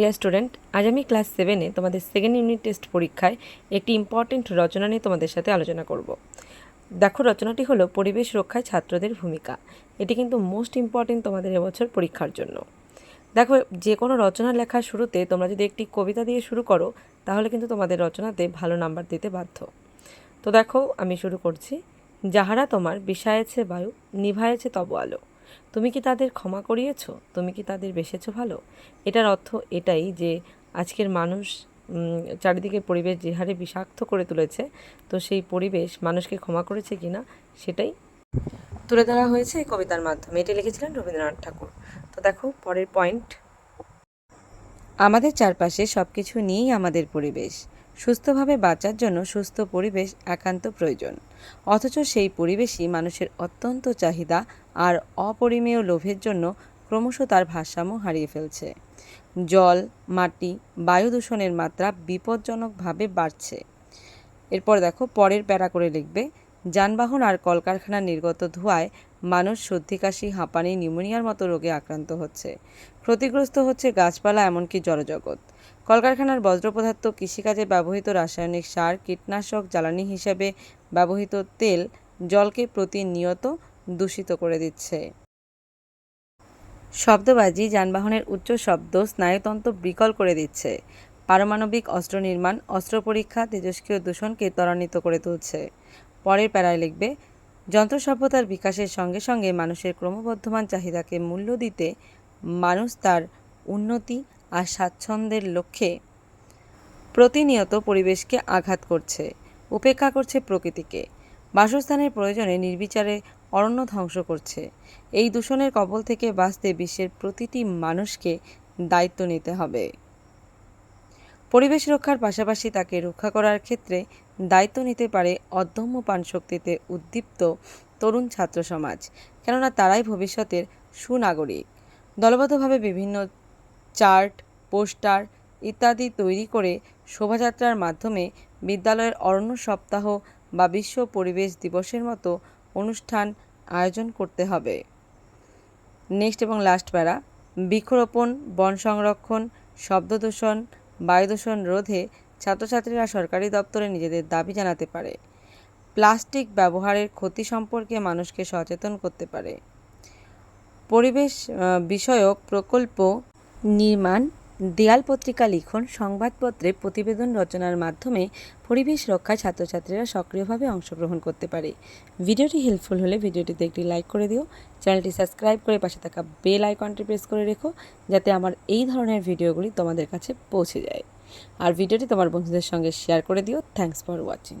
Dear student আজ আমি class সেভেনে তোমাদের সেকেন্ড ইউনিট টেস্ট পরীক্ষায় একটি ইম্পর্টেন্ট রচনা নিয়ে তোমাদের সাথে আলোচনা করব। দেখো, রচনাটি হলো পরিবেশ রক্ষায় ছাত্রদের ভূমিকা। এটি কিন্তু মোস্ট ইম্পর্টেন্ট তোমাদের এবছর পরীক্ষার জন্য। দেখো, যে কোনো রচনা লেখার শুরুতে তোমরা যদি একটি কবিতা দিয়ে শুরু করো, তাহলে কিন্তু তোমাদের রচনাতে ভালো নাম্বার দিতে বাধ্য। তো দেখো, আমি শুরু করছি। যাহারা তোমার বিষায়েছে বায়ু, নিভায়েছে তব আলো। তুমি কি তাদের ক্ষমা করিয়েছ? তুমি কি তাদের বেসেছ ভালো? এটার অর্থ এটাই যে আজকের মানুষ চারিদিকে পরিবেশ যে হারে বিষাক্ত করে তুলেছে, তো সেই পরিবেশ মানুষকে ক্ষমা করেছে কিনা সেটাই তুলে ধরা হয়েছে এই কবিতার মাধ্যমে। এটি লিখেছিলেন রবীন্দ্রনাথ ঠাকুর। তো দেখো, পরের পয়েন্ট আমাদের চারপাশে সব কিছু নিয়েই আমাদের পরিবেশ। সুস্থভাবে বাঁচার জন্য সুস্থ পরিবেশ একান্ত প্রয়োজন। অথচ সেই পরিবেশই মানুষের অত্যন্ত চাহিদা আর অপরিমেয় লোভের জন্য ক্রমশ তার ভারসাম্য হারিয়ে ফেলছে। জল, মাটি, বায়ু দূষণের মাত্রা বিপজ্জনকভাবে বাড়ছে। এরপর দেখো পরের প্যারা করে লিখবে, যানবাহন আর কলকারখানার নির্গত ধোঁয়ায় মানুষ সর্দি, কাশি, হাঁপানি, নিউমোনিয়ার মতো রোগে আক্রান্ত হচ্ছে। ক্ষতিগ্রস্ত হচ্ছে গাছপালা, এমনকি জলজগৎ। কলকারখানার বজ্র পদার্থ কৃষিকাজে ব্যবহৃত রাসায়নিক সার, কীটনাশক, জ্বালানি হিসেবে ব্যবহৃত তেল জলকে প্রতিনিয়ত দূষিত করে দিচ্ছে। শব্দবাজি, যানবাহনের উচ্চ শব্দ, স্নায়ুতন্ত্র বিকল করে দিচ্ছে। পারমাণবিক অস্ত্র নির্মাণ, অস্ত্র পরীক্ষা, তেজস্ক্রিয় দূষণকে ত্বরান্বিত করে তুলছে। পরের প্যারায় লিখবে যন্ত্র সভ্যতার বিকাশের সঙ্গে সঙ্গে মানুষের ক্রমবর্ধমান চাহিদাকে মূল্য দিতে মানুষ তার উন্নতি আর স্বাচ্ছন্দ্যের লক্ষ্যে প্রতিনিয়ত পরিবেশকে আঘাত করছে, উপেক্ষা করছে প্রকৃতিকে। বাসস্থানের প্রয়োজনে নির্বিচারে অরণ্য ধ্বংস করছে। এই দূষণের কবল থেকে বাঁচতে বিশ্বের প্রতিটি মানুষকে দায়িত্ব নিতে হবে। পরিবেশ রক্ষার পাশাপাশি তাকে রক্ষা করার ক্ষেত্রে দায়িত্ব নিতে পারে অদম্য পানশক্তিতে উদ্দীপ্ত তরুণ ছাত্র সমাজ। কেননা তারাই ভবিষ্যতের সুনাগরিক। দলবদ্ধভাবে বিভিন্ন চার্ট, পোস্টার ইত্যাদি তৈরি করে শোভাযাত্রার মাধ্যমে বিদ্যালয়ের অরণ্য সপ্তাহ বা বিশ্ব পরিবেশ দিবসের মতো অনুষ্ঠান আয়োজন করতে হবে। নেক্সট এবং লাস্ট প্যারা, বৃক্ষরোপণ, বন সংরক্ষণ শব্দ দূষণ বায়ু দূষণ রোধে ছাত্রছাত্রীরা সরকারি দপ্তরে নিজেদের দাবি জানাতে পারে। প্লাস্টিক ব্যবহারের ক্ষতি সম্পর্কে মানুষকে সচেতন করতে পারে। পরিবেশ বিষয়ক প্রকল্প নির্মাণ, দেয়াল পত্রিকা লিখন, সংবাদপত্রে প্রতিবেদন রচনার মাধ্যমে পরিবেশ রক্ষায় ছাত্রছাত্রীরা সক্রিয়ভাবে অংশগ্রহণ করতে পারে। ভিডিওটি হেল্পফুল হলে ভিডিওটিতে একটি লাইক করে দিও। চ্যানেলটি সাবস্ক্রাইব করে পাশে থাকা বেল আইকনটি প্রেস করে রেখো, যাতে আমার এই ধরনের ভিডিওগুলি তোমাদের কাছে পৌঁছে যায়। আর ভিডিওটি তোমার বন্ধুদের সঙ্গে শেয়ার করে দিও। Thanks for watching